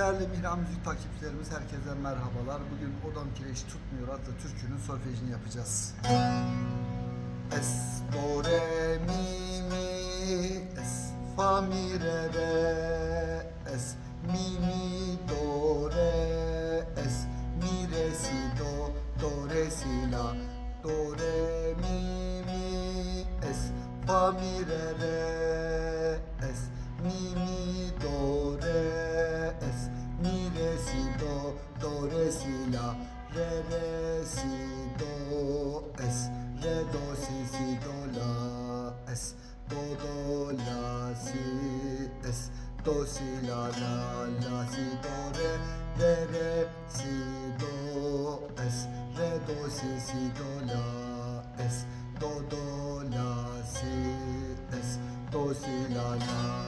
Değerli Mihra Müzik takipçilerimiz herkese merhabalar. Bugün Odam Kireç Tutmuyor adlı türkünün solfejini yapacağız. Es, do, re, mi, mi, es, fa, mi, re, re, es, mi, mi, do, re, es, mi, re, si, do, do, re, si, la, do, re, mi, mi, es, fa, mi, re, re, es, do, re, si, la, re, re, si, do, es, re, do, si, si, do, la, es, do, do, la, si, es, do, si, la, la, la, si, do, re, re, re, si, do, es, re, do, si, si, do, la, es, do, do, la, si, es, do, si, la, la,